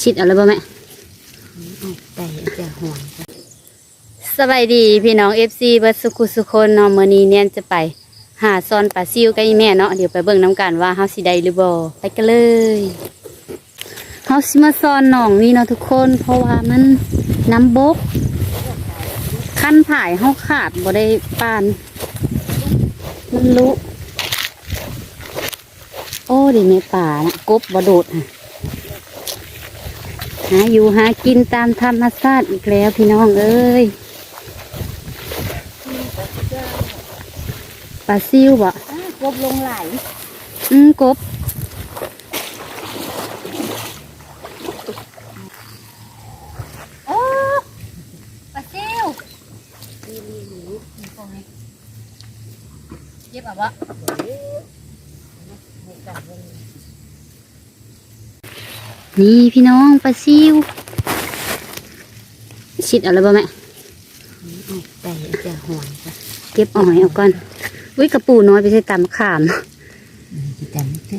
ชิดเอาแล้วบ่แม่ไก่จะห่วงสบายดีพี่น้อง FC เบิดสุขุสุคนนาะมื้อนี้เนี่ยจะไป หาซอนปลาซิวกับอีแม่เนาะเดี๋ยวไปเบิ่งน้ำกันว่าเฮาสิได้หรือบ่ไปกันเลยเฮาสิมาซอนหนองนี่เนาะทุกคนเพราะว่ามันน้ำบกขั้นผายเฮาขาดบ่ได้ปานมันลุโอ้ดิแม่ป่านะกบบ่โดดค่ะ หาอยู่หากินตามธรรมชาติอีกแล้วพี่น้องเอ้ยปลาซิวบ่กบลงไหลอืมกบโอ้ปลาซิวเย็บอะวะ นี่พี่น้องปลาซิวชิดเอาแล้วบ่แม่ไก่จะห่วงเก็บอ่อยเอาก่อนอุ้ยกระปูน้อยไปใส่ตามะขามจะจำได้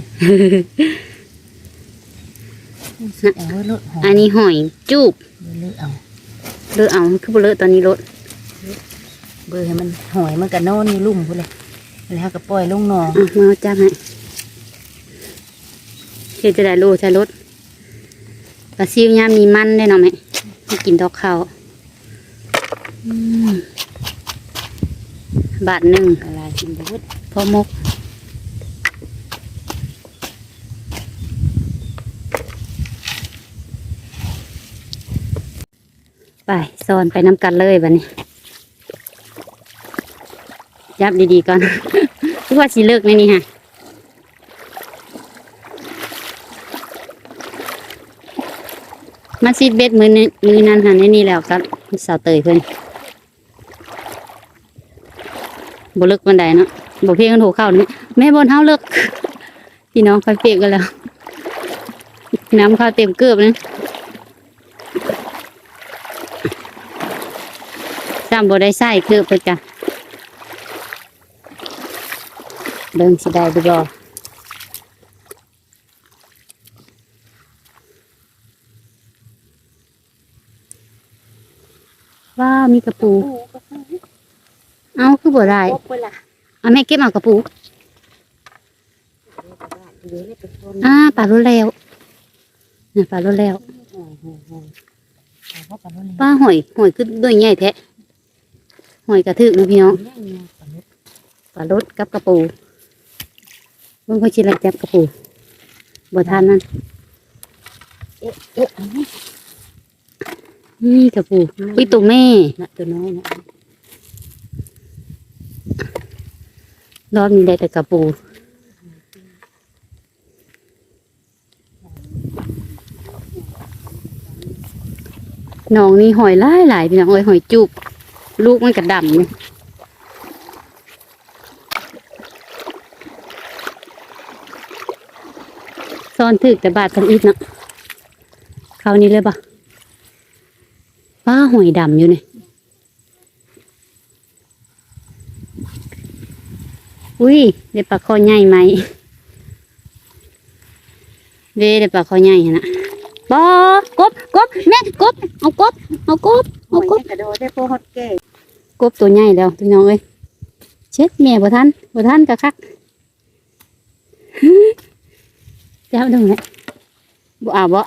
เอาไว้ลดหอมอันนี้หอยจูบเลือกเอาเลอะเอาคือบ่เลอะตอนนี้รถเบอร์ให้มันหอยมันกระนอนอยู่ลุ่มพุ่นเลยแล้วก็ปล่อยลงหนองอะมาเอาจับให้เฮ็ดจะได้รู้ใช่รถ ปลาซิวยามมีมันได้เนาะแม่ให้กินดอกข้าวอืมบาทหนึ่งอะไรกินบุดพอมกไปซอนไปน้ำกันเลยบัดนี้ ยับดีๆก่อนคิดว่าสิเลิกไหมนี่ฮะ มาซีดเบ็ดมือนี้มือนั้นหันในนี่แล้วครับสาวเตยเพื่อนบลิกวันใดเนาะบ่เพียงกันโถเข้านี่แม่บนเฮาเลิกพี่น้องไปเปียกกันแล้ว น้ำข้าวเต็มเกือบเลยจำบ่ได้ใส่เกือบไปจ้ะเบิ่งสิได้ดูบ่ว้าว มีกระปู เอาคือบ่ได้กบเวลาเอาแม่เก็บเอากระปูเดี๋ยวนี่เป็นคนอ่าปลาโลแล้วน่ะปลาโลแล้วหอยหอยหอยเอาเข้าไปนู่นเลยปลาหอยหอยคือด้วยใหญ่แท้หอยกระทึกนะพี่น้องปลารสกับกระปูเบิ่งเขาชิลักจับกระปูบ่ทานนั่นเอ๊ะเอ๊ะอั นี่กระปูอุ้ยตัวแม่นะตัวน้อยนะรอบนี้ได้แต่กระปูน้องนี่หอยหลายหลายพี่น้องเอ้ยหอยจุบลูกมันกระดำเนี่ยซ่อนถึกแต่บาดกันอีกนะเขาวนี้เลยปะ หอยดำอยู่เนี่ยอุ้ยเดี๋ยวปลาคอใหญ่ไหมเด้เดี๋ยวปลาคอใหญ่หั่นนะบอกบกบแม่กบเอากบเอากบหอเอายกบกระโดดได้พวกฮอตเก้กบตัวใหญ่แล้วพี่น้องเอ้ยเช็ดแม่บ่ทันบ่ทันกะคักจับดูไหมบ่เอาบ่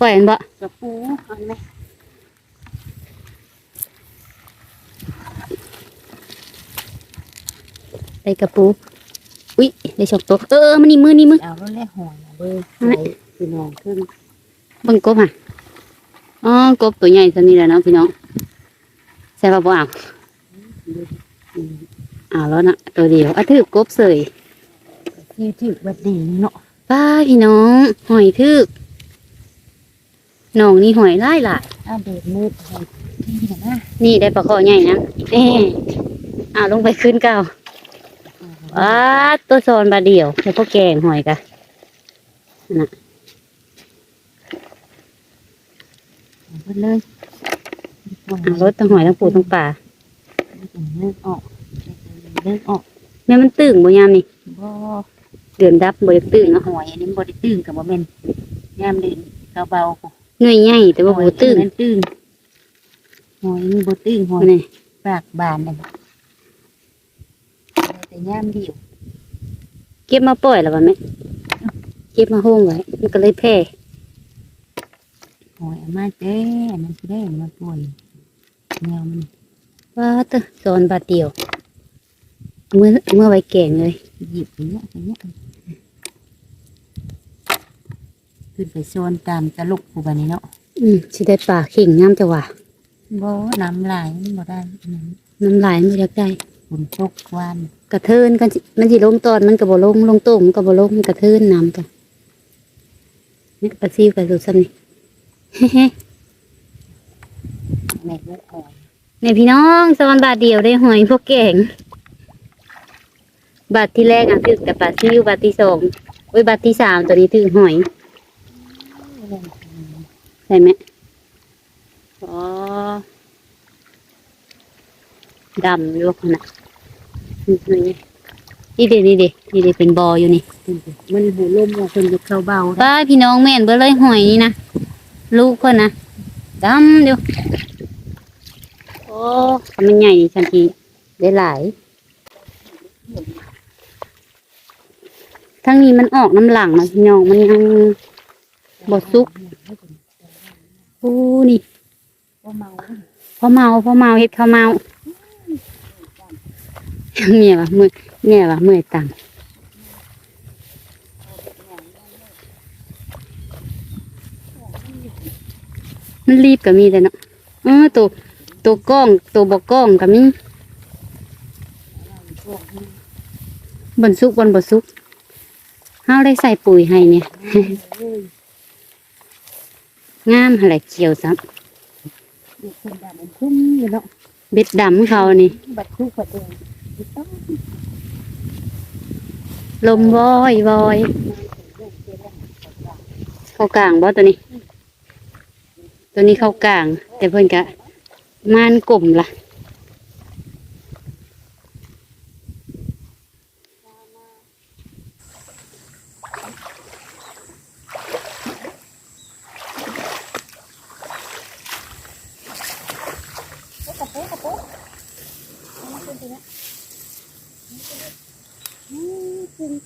ปล่อยมันบ่กระปูเอาไหม ได้กระปู อุ้ยได้ฉกตัวเออเออมันนี่มือนี่มือเอาแล้วแล่หอยเบอร์อันไหนใส่พี่น้องขึ้นเบิ่งกบอะอ๋อกบตัวใหญ่ตัวนี้แหละเนาะพี่น้องใส่บ่บ่เอาอืมเอาแล้วนะตัวเดียวอะถือกบเสยที่ที่บัดดีเนาะป้าพี่น้องหอยทึกน้องนี่หอยหลายหลายอ้าวเด็ดมืดหอยที่ไหนนะนี่ได้ปลาคอใหญ่นะเอ๊ะอ่าลงไปขึ้นเก่า ว้าตัวโซนบาเดียวแล้วก็แกงหอยกะเอาไปเลยอ่ารถทั้งหอยทั้งปูทั้งปลาเลิกออกเลิกออกแม่มันตึงบ่ยามนี่บ่เดือนดับบ่อยากตึงเนาะหอยอันนี้บ่ได้ตื่นกับบ่แม่นยามเด่นกระเบาหน่วยใหญ่แต่ว่าบ่ตึงมันตึงหอยมันบ่ตึงหอยนี่ปากบานนั่น แต่ย่ามเดียวเก็บมาปล่อยแล้วบ่แม่เก็บมาโฮงไว้มันก็เลยแพร่หอยเอามาเจ้มันสิได้มาป่วยแนวมันว่าเตะสอนบาทเดียว เมื่อเมื่อไว้แกงเลยหยิบอย่างเงี้ยอย่างเงี้ยขึ้นไปโซนตามตะลุกผู้บานนี้เนาะอืมสิได้ปลาเข่งน้ำจะว่าบ่น้ำลายมันบ่ได้อันนั้นน้ำลายมันบ่อยากได้ ฝนตกวานกระเทินกันสิมันสิลงตอนมันก็บ่ลงลงโต้มมันก็บ่ลงมันกระเทินน้ำกันนี่ปลาซิวกับสุดซ้ำนี่ แม่ลูกหอยแม่พี่น้องสอนบาทเดียวได้หอยพวกแกงบาทที่แรกอะถึกแต่ปลาซิวบาทที่สองโอ้ยบาทที่สามตัวนี้ถึกหอยใช่ไหมอ๋อ ดำอยู่ขนาดนี่นี่เด็นี่เด็นี่เด็เป็นบออยู่นี่มันหูลมว่าคนจะเข้าเบาป้าพี่น้องแม่นเบอเลยหอยนี่นะลูกคนนะดำเดียวโอ้มันใหญ่นี่ฉันทีได้หลายทั้งนี้มันออกน้ำหลังนะพี่น้องมันยังบดซุกโอ้นี่ก็เมาพอเมาพอเมาเฮ็ดข้าวเมา เมียว่ะเมื่อยเมียว่ะเมื่อยตังมันรีบก็มีแต่เนาะเออตัวตัวกล้องตัวบอกกล้องก็มีบนซุกบนบนซุกเฮาได้ใส่ปุ๋ยให้เนี่ย งามอะไรเขียวซับดูคนดำมันคุ้มอยู่เนาะเบ็ดดำเขานี่บัดทุกบัดเองต้อง ลมวอยวอยเข้ากลางบ่ตัวนี้ ตัวนี้เข้ากลาง แต่เพิ่นกะม่านกลมล่ะระโปกระโปก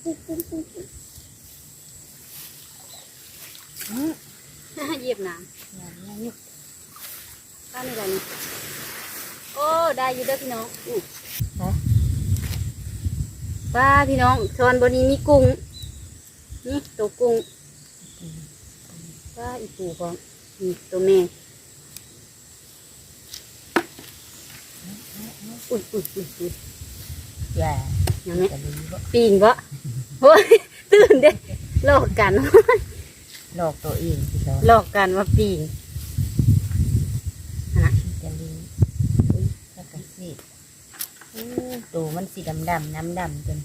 เหยียบน้ำข้าในไรนี่โอ้ได้อยู่เด้อพี่น้องอู้ป้าพี่น้องชอนบนนี้มีกุ้ง นี่ตัวกุ้งป้าอีปูของนี่ตัวแม่อุ้ยอุ้ยอุ้ยอุ้ยอย่าอย่างนี้จะรู้ว่าปีงบ่ โอ้ยตื่นเด้หลอกกัน หลอกตัวเองที่เราหลอกกันว่าปีงจะรู้แล้วก็สิตัวมันสีดำดำๆน้ำดำจน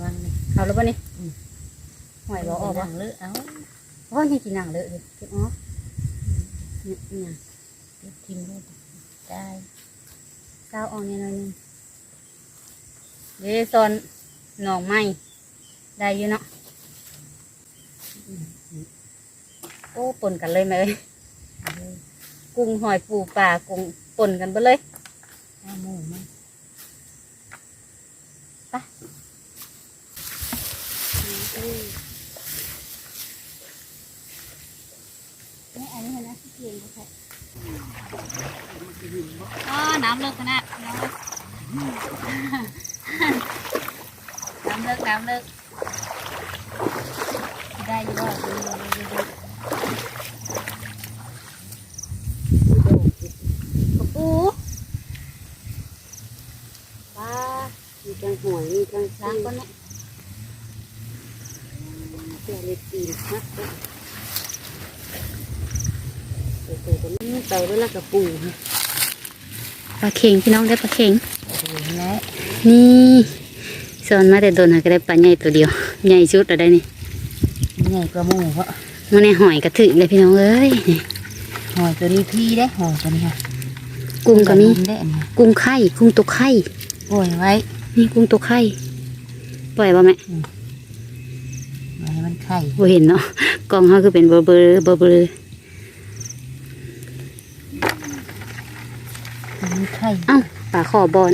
ว่างนี่เอาแล้วป่ะนี่อืมหอยบ่ออกบ่บ่งเลอะเอาโอ้ยยังกินหนังเลยเก็บออกเนี่ยเนี่ยเดี๋ยวทิมด้วยได้ก้าวออกเนี่ยหน่อยหนึงเดซอนหนองไม้ ได้อยู่เนาะโอ้ปนกันเลยไหมเอ้ยกุ้งหอยปูปลากุ้งปนกันไปเลยเอาหมูมันนี่อันนี้นไหมที่เกียงเขาอ๋อน้ำเลิกขนาดน้ำเลิกน้ำเลิกน้ำเลิก ได้อยี่บ่ดูดูดูดูกระปูปลามีจังหอยมีจังช้างก็เนี่ยเดี๋ยวเล็ดตีนนะไปด้วยละกับปูปลาเข่งพี่น้องได้ปลาเข่งดูนะนี่ สอนมาแต่โดนหาก็ได้ปลาใหญ่ตัวเดียว ใหญ่ชุดอะไรนี่ใหญ่กว่าหมูเพราะมันในหอยกระถึกเลยพี่น้องเอ้ยนี่หอยตัวนี้พี่ได้หอยตัวนี้ค่ะกุ้งก็มีได้อันนี้กุ้งไข่กุ้งตัวไข่ปล่อยไว้ นี่กุ้งตัวไข่ปล่อยบ่แม่มมาให้มันไข่บ่เห็นเนาะกล้องเขาคือเป็นเบอร์เบอร์เบอร์เบอร์ให้มันไข่เอ้าปลาขอบอล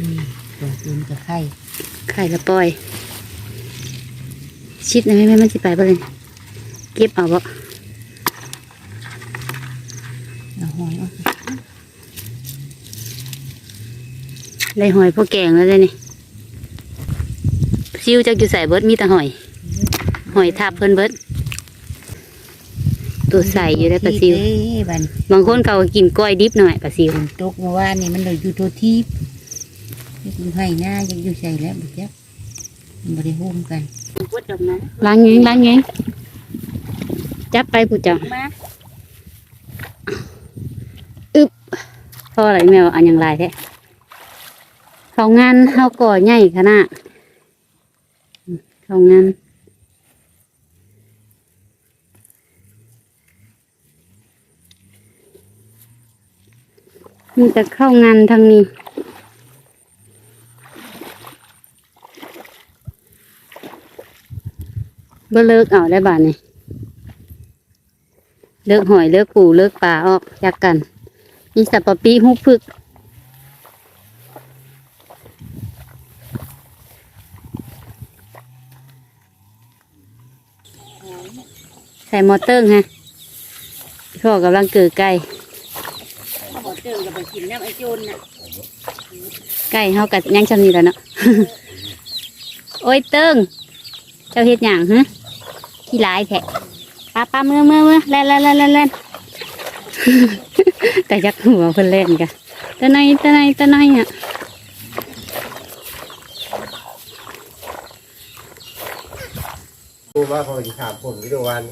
นี่ตัวตูนกับไข่ไข่ละปล่อย ชิดนะแม่แม่มันสิไปบ่เลยเก็บเอาบ่เอาหอยเอาได้หอยพวกแกงแล้วเด้นี่ซิวจักอยู่ใส่เบิดมีแต่หอย หอยทับเพิ่นเบิดตัวใส่อยู่ได้ปลาซิวเอ้ยบันบางคนเขาก็กินกล้อยดิบหน่อยปลาซิวตกเมื่อวานนี่มันเลยอยู่ตัวทีบ อยู่ให้หน้ายังอยู่ใส่แล้วบุจ๊บมันบริโภคกันล้างไงล้างไงจับไปผู้จังมาเพราะอะไรแมวอันยังไรแท้เขางานเขาก่อใหญ่ขนาดเขางานมันจะเข้างานทางนี้ บ่เลิกเอาได้บาดนี่เลิกหอยเลิกปูเลิกปลาออกจากกันมีสับปะปีหุบพึกใส่มอเตอร์ฮะพ่อกำลังเกิดไก่หอเติมกับไปกินน้ำไอโจนน่ะไก่เฮากัดยังชำนี้แล้วเนาะ โอ้ยเติ้งเจ้าเฮ็ดหยังฮะ ขี้ร้ายแท้ป้าป้ามือมือมือเล่นเล่นเล่นเล่นเล่นแต่จักหัวเพิ่นเล่นกันตะไนตะไนตะไนอะดูว่าเขาจะถามผมวิดีโอวัน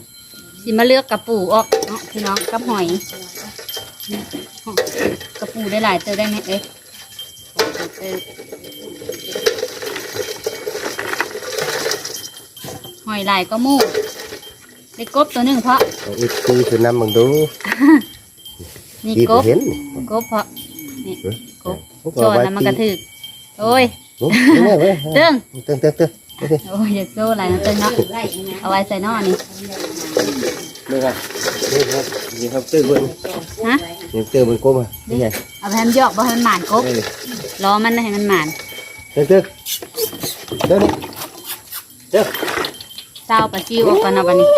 สิมาเลือกกระปูออกเนาะพี่น้องกับหอยกระปูได้หลายเตอได้ไหมเอ้ยเอ้ยหอยหลายก็มู่ ได้กบตัวหนึ่งเพราะเอาอีกทีคือน้ำมึงดูนี่ที่กบเห็นกบเพราะนี่กบผมโซนน้ำมันกระถึกโอ้ยโอ้ยเว้ยเติ้งเติ้งเติ้งเติ้งโอเคโอ้ยอย่าโซ่อะไรนะเติ้งเนาะเอาไว้ใส่นอนี่นี่ครับนี่ครับนี่ครับเติ้งเบิ้งฮะนี่เติ้งเบิ้งก้มอะนี่ไงเอาไปให้มันยอกบ่ให้มันหมานกบนี่ล้อมันให้มันหมานเติ้งเติ้งเติ้งนี่เติ้งเต้าปลาซิวออกก่อนเอาบันนี้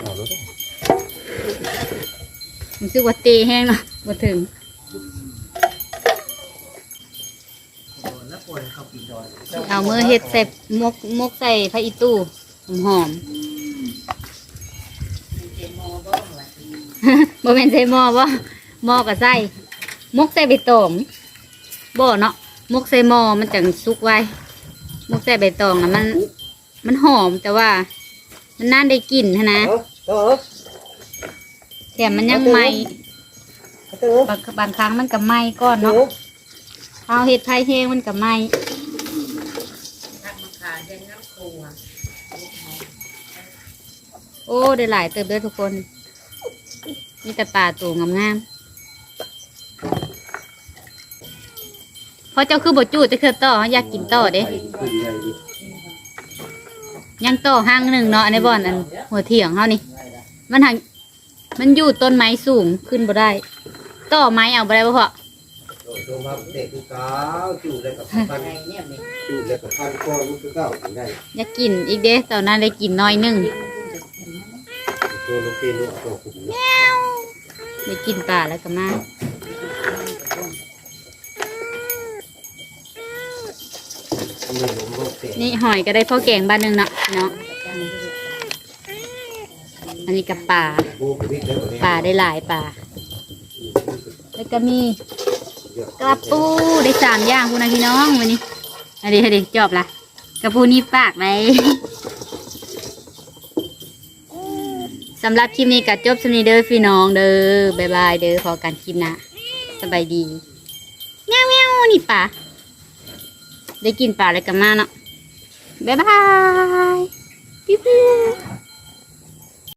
เอาลูก รู้สึกว่าตีแห้งเนาะบ่ถึงเอามือเฮ็ดใส่มกมกใส่พระอีตู้หอมบ่แม่นใส่หม้อบ่หม้อก็ใส่มกใส่ใบตองบ่เนาะมกใส่หม้อมันจังสุกไว้มกใส่ใบตองนะมัน มันหอมแต่ว่า มันน่าได้กลิ่นหั้นนะ เอาเอาเอา แถมมันยังไหม่เอาเติ้งบางบางครั้งมันก็ไหม้ก้อนเอาเนาะข้าวเห็ดไทยแห้งมันก็ไหม้ทักมาขาเดินน้ำครัวโอ้ได้หลายเติบเลยทุกคนมีแต่ปลาตัวงามๆเพราะเจ้าคือบดจูดจะคือต่ออยากกินต่อเด้ไปขึ้นใหญ่ดิยังต่อห้างหนึ่งเนาะในบ่อนอันหัวเถียงเขานี่ มันหัง มันอยู่ต้นไม้สูงขึ้นบ่ได้ต่อไม้เอาบ่ได้บ่พอโดยตัวมาเด็กคือเก้าจู่เลยกับพันไงเนี่ยนี่จู่เลยกับพันก้อนลูกคือเก้าถึงได้อยากกินอีกเด้ตอนนั้นได้กินน้อยหนึงตัวลูกเป็นลูกตัวขุ่นได้กินปลาแล้วก็มาทำให้ล้มโรคเตะนี่หอยก็ได้พ่อแกงบ้านหนึงเนาะเนาะ อันนี้กับปลาโบกวิทย์แล้วเนี่ยปลาได้หลายปลาแล้วก็มีกระปูได้สามอย่างคุณนะพี่น้องวันนี้อันนี้อันนี้จบละกระปูนี่ปากไหมสำหรับคลิปนี้ก็จบสำนีเด้อพี่น้องเด้อบายบายเด้อพอกันคลิปหนะสบายดีเงี้ยวเงี้ยวนี่ปลาได้กินปลาแล้วกันมาเนาะบายบายปิ๊บปิ๊บ